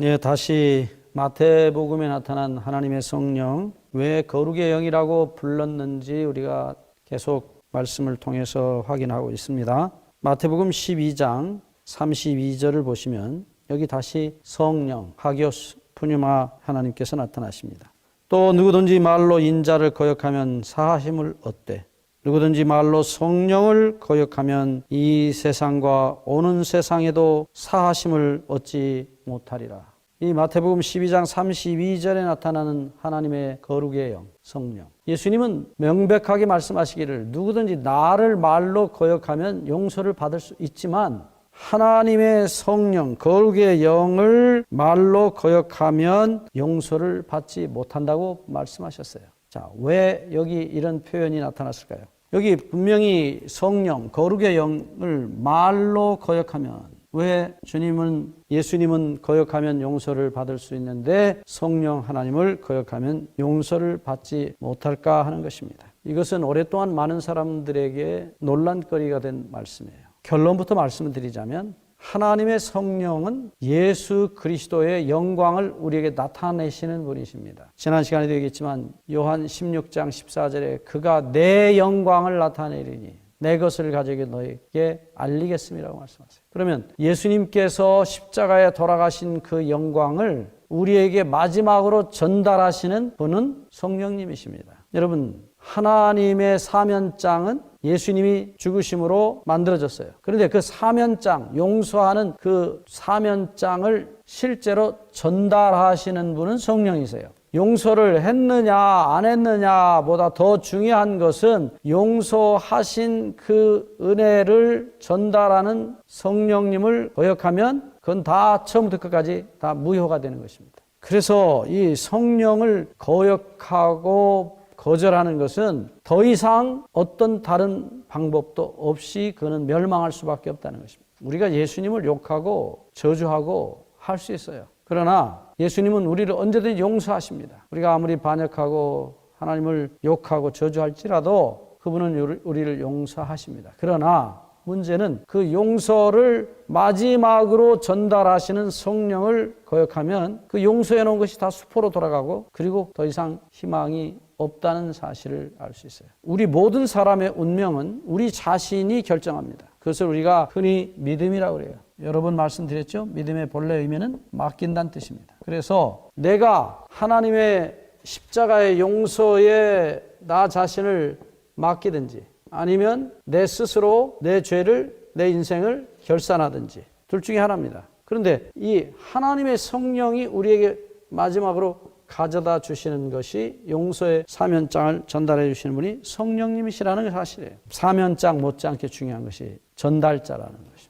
네, 다시 마태복음에 나타난 하나님의 성령 왜 거룩의 영이라고 불렀는지 우리가 계속 말씀을 통해서 확인하고 있습니다. 마태복음 12장 32절을 보시면 여기 다시 성령 하기오스 푸뉴마 하나님께서 나타나십니다. 또 누구든지 말로 인자를 거역하면 사하심을 얻되 누구든지 말로 성령을 거역하면 이 세상과 오는 세상에도 사하심을 얻지 못하리라. 이 마태복음 12장 32절에 나타나는 하나님의 거룩의 영, 성령. 예수님은 명백하게 말씀하시기를 누구든지 나를 말로 거역하면 용서를 받을 수 있지만 하나님의 성령, 거룩의 영을 말로 거역하면 용서를 받지 못한다고 말씀하셨어요. 자, 왜 여기 이런 표현이 나타났을까요? 여기 분명히 성령, 거룩의 영을 말로 거역하면 왜 주님은 예수님은 거역하면 용서를 받을 수 있는데 성령 하나님을 거역하면 용서를 받지 못할까 하는 것입니다. 이것은 오랫동안 많은 사람들에게 논란거리가 된 말씀이에요. 결론부터 말씀을 드리자면 하나님의 성령은 예수 그리스도의 영광을 우리에게 나타내시는 분이십니다. 지난 시간에도 얘기했지만 요한 16장 14절에 그가 내 영광을 나타내리니 내 것을 가지고 너에게 알리겠음이라고 말씀하세요. 그러면 예수님께서 십자가에 돌아가신 그 영광을 우리에게 마지막으로 전달하시는 분은 성령님이십니다. 여러분, 하나님의 사면장은 예수님이 죽으심으로 만들어졌어요. 그런데 그 사면장, 용서하는 그 사면장을 실제로 전달하시는 분은 성령이세요. 용서를 했느냐 안 했느냐보다 더 중요한 것은 용서하신 그 은혜를 전달하는 성령님을 거역하면 그건 다 처음부터 끝까지 다 무효가 되는 것입니다. 그래서 이 성령을 거역하고 거절하는 것은 더 이상 어떤 다른 방법도 없이 그는 멸망할 수밖에 없다는 것입니다. 우리가 예수님을 욕하고 저주하고 할 수 있어요. 그러나 예수님은 우리를 언제든지 용서하십니다. 우리가 아무리 반역하고 하나님을 욕하고 저주할지라도 그분은 우리를 용서하십니다. 그러나 문제는 그 용서를 마지막으로 전달하시는 성령을 거역하면 그 용서해 놓은 것이 다 수포로 돌아가고 그리고 더 이상 희망이 없다는 사실을 알 수 있어요. 우리 모든 사람의 운명은 우리 자신이 결정합니다. 그것을 우리가 흔히 믿음이라고 그래요. 여러 번 말씀드렸죠? 믿음의 본래 의미는 맡긴다는 뜻입니다. 그래서 내가 하나님의 십자가의 용서에 나 자신을 맡기든지 아니면 내 스스로 내 죄를 내 인생을 결산하든지 둘 중에 하나입니다. 그런데 이 하나님의 성령이 우리에게 마지막으로 가져다 주시는 것이 용서의 사면장을 전달해 주시는 분이 성령님이시라는 사실이에요. 사면장 못지않게 중요한 것이 전달자라는 것입니다.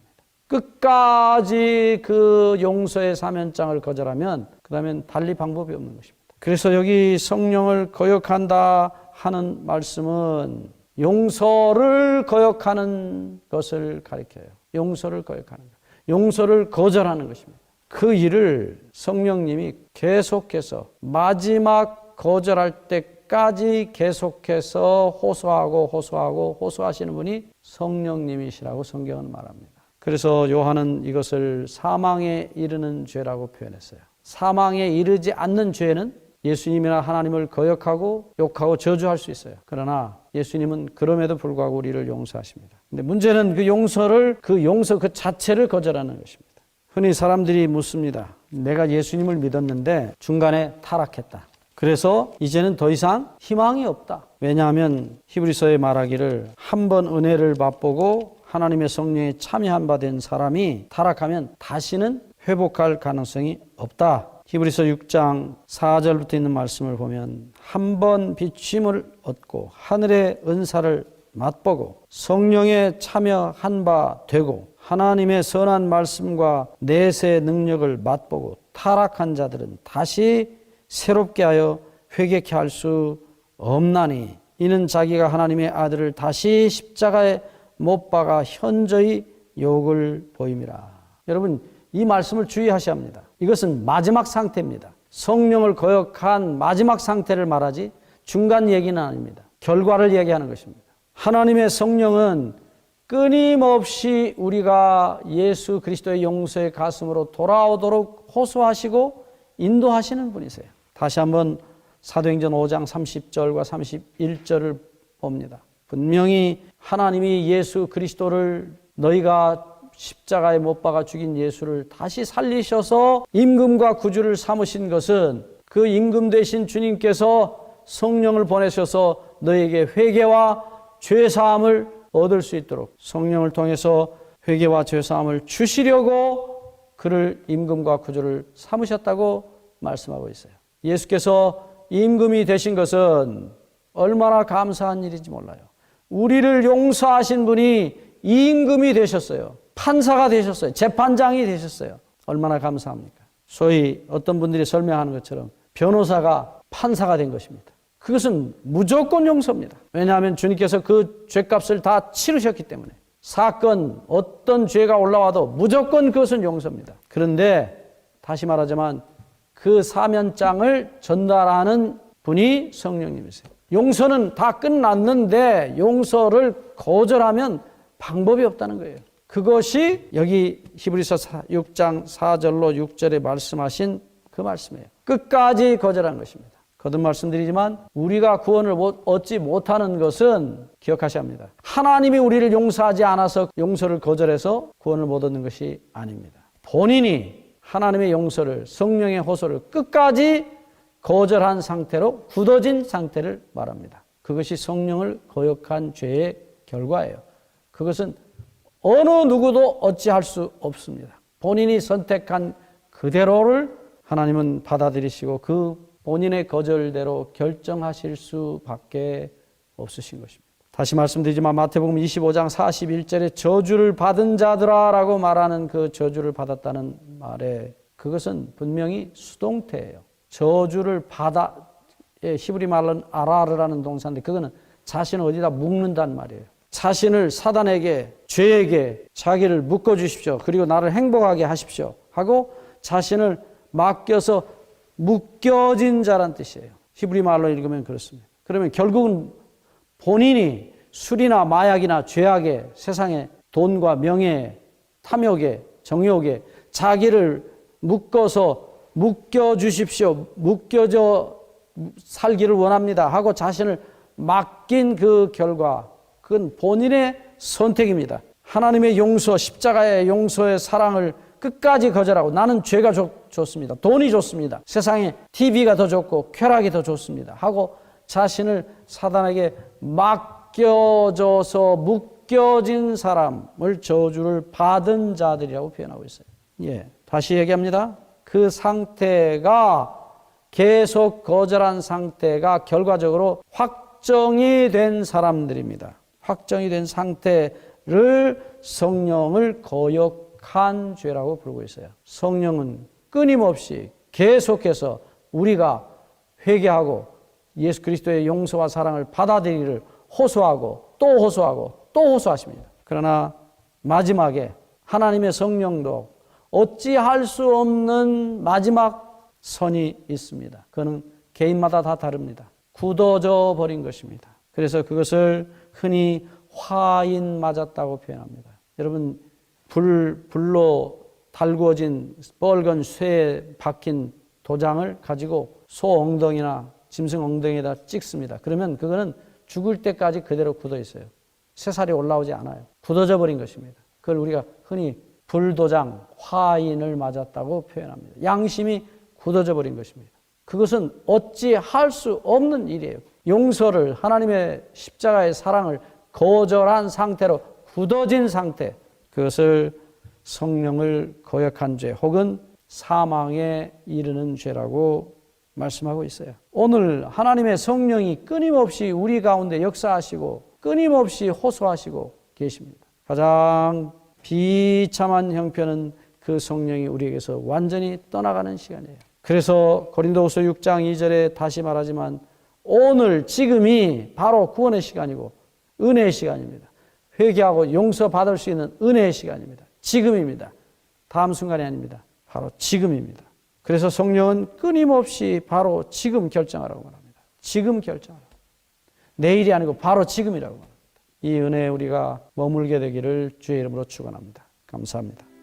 끝까지 그 용서의 사면장을 거절하면 그 다음엔 달리 방법이 없는 것입니다. 그래서 여기 성령을 거역한다 하는 말씀은 용서를 거역하는 것을 가리켜요. 용서를 거역하는 것. 용서를 거절하는 것입니다. 그 일을 성령님이 계속해서 마지막 거절할 때까지 계속해서 호소하고 호소하고 호소하시는 분이 성령님이시라고 성경은 말합니다. 그래서 요한은 이것을 사망에 이르는 죄라고 표현했어요. 사망에 이르지 않는 죄는 예수님이나 하나님을 거역하고 욕하고 저주할 수 있어요. 그러나 예수님은 그럼에도 불구하고 우리를 용서하십니다. 근데 문제는 그 용서를 그 용서 그 자체를 거절하는 것입니다. 흔히 사람들이 묻습니다. 내가 예수님을 믿었는데 중간에 타락했다. 그래서 이제는 더 이상 희망이 없다. 왜냐하면 히브리서에 말하기를 한 번 은혜를 맛보고 하나님의 성령에 참여한 바 된 사람이 타락하면 다시는 회복할 가능성이 없다. 히브리서 6장 4절부터 있는 말씀을 보면 한 번 비침을 얻고 하늘의 은사를 맛보고 성령에 참여한 바 되고 하나님의 선한 말씀과 내세 능력을 맛보고 타락한 자들은 다시 새롭게 하여 회개케 할 수 없나니 이는 자기가 하나님의 아들을 다시 십자가에 못 박아 현저히 욕을 보임이라. 여러분 이 말씀을 주의하셔야 합니다. 이것은 마지막 상태입니다. 성령을 거역한 마지막 상태를 말하지 중간 얘기는 아닙니다. 결과를 얘기하는 것입니다. 하나님의 성령은 끊임없이 우리가 예수 그리스도의 용서의 가슴으로 돌아오도록 호소하시고 인도하시는 분이세요. 다시 한번 사도행전 5장 30절과 31절을 봅니다. 분명히 하나님이 예수 그리스도를 너희가 십자가에 못 박아 죽인 예수를 다시 살리셔서 임금과 구주를 삼으신 것은 그 임금 되신 주님께서 성령을 보내셔서 너에게 회개와 죄 사함을 얻을 수 있도록 성령을 통해서 회개와 죄 사함을 주시려고 그를 임금과 구주를 삼으셨다고 말씀하고 있어요. 예수께서 임금이 되신 것은 얼마나 감사한 일인지 몰라요. 우리를 용서하신 분이 임금이 되셨어요. 판사가 되셨어요. 재판장이 되셨어요. 얼마나 감사합니까? 소위 어떤 분들이 설명하는 것처럼 변호사가 판사가 된 것입니다. 그것은 무조건 용서입니다. 왜냐하면 주님께서 그 죄값을 다 치르셨기 때문에 사건 어떤 죄가 올라와도 무조건 그것은 용서입니다. 그런데 다시 말하자면 그 사면장을 전달하는 분이 성령님이세요. 용서는 다 끝났는데 용서를 거절하면 방법이 없다는 거예요. 그것이 여기 히브리서 6장 4절로 6절에 말씀하신 그 말씀이에요. 끝까지 거절한 것입니다. 거듭 말씀드리지만 우리가 구원을 얻지 못하는 것은 기억하셔야 합니다. 하나님이 우리를 용서하지 않아서 용서를 거절해서 구원을 못 얻는 것이 아닙니다. 본인이 하나님의 용서를 성령의 호소를 끝까지 거절한 상태로 굳어진 상태를 말합니다. 그것이 성령을 거역한 죄의 결과예요. 그것은 어느 누구도 어찌할 수 없습니다. 본인이 선택한 그대로를 하나님은 받아들이시고 그 본인의 거절대로 결정하실 수밖에 없으신 것입니다. 다시 말씀드리지만 마태복음 25장 41절에 저주를 받은 자들아라고 말하는 그 저주를 받았다는 말에 그것은 분명히 수동태예요. 저주를 받아 예, 히브리 말로는 아라르라는 동사인데 그거는 자신을 어디다 묶는단 말이에요. 자신을 사단에게 죄에게 자기를 묶어 주십시오. 그리고 나를 행복하게 하십시오. 하고 자신을 맡겨서 묶여진 자란 뜻이에요. 히브리 말로 읽으면 그렇습니다. 그러면 결국은 본인이 술이나 마약이나 죄악에 세상에 돈과 명예, 탐욕에, 정욕에 자기를 묶어서 묶여 주십시오. 묶여져 살기를 원합니다. 하고 자신을 맡긴 그 결과, 그건 본인의 선택입니다. 하나님의 용서, 십자가의 용서의 사랑을 끝까지 거절하고 나는 죄가 좋, 좋습니다. 돈이 좋습니다. 세상에 TV가 더 좋고 쾌락이 더 좋습니다. 하고 자신을 사단에게 맡겨져서 묶여진 사람을 저주를 받은 자들이라고 표현하고 있어요. 예. 다시 얘기합니다. 그 상태가 계속 거절한 상태가 결과적으로 확정이 된 사람들입니다. 확정이 된 상태를 성령을 거역한 죄라고 부르고 있어요. 성령은 끊임없이 계속해서 우리가 회개하고 예수 그리스도의 용서와 사랑을 받아들이기를 호소하고 또 호소하고 또 호소하십니다. 그러나 마지막에 하나님의 성령도 어찌할 수 없는 마지막 선이 있습니다. 그는 개인마다 다 다릅니다. 굳어져 버린 것입니다. 그래서 그것을 흔히 화인 맞았다고 표현합니다. 여러분 불 불로 달구어진 뻘건 쇠에 박힌 도장을 가지고 소 엉덩이나 짐승 엉덩이에다 찍습니다. 그러면 그거는 죽을 때까지 그대로 굳어 있어요. 새살이 올라오지 않아요. 굳어져 버린 것입니다. 그걸 우리가 흔히 불도장, 화인을 맞았다고 표현합니다. 양심이 굳어져 버린 것입니다. 그것은 어찌 할 수 없는 일이에요. 용서를 하나님의 십자가의 사랑을 거절한 상태로 굳어진 상태, 그것을 성령을 거역한 죄 혹은 사망에 이르는 죄라고 말씀하고 있어요. 오늘 하나님의 성령이 끊임없이 우리 가운데 역사하시고 끊임없이 호소하시고 계십니다. 가장 비참한 형편은 그 성령이 우리에게서 완전히 떠나가는 시간이에요. 그래서 고린도후서 6장 2절에 다시 말하지만 오늘 지금이 바로 구원의 시간이고 은혜의 시간입니다. 회개하고 용서받을 수 있는 은혜의 시간입니다. 지금입니다. 다음 순간이 아닙니다. 바로 지금입니다. 그래서 성령은 끊임없이 바로 지금 결정하라고 말합니다. 지금 결정하라. 내일이 아니고 바로 지금이라고. 이 은혜에 우리가 머물게 되기를 주의 이름으로 축원합니다. 감사합니다.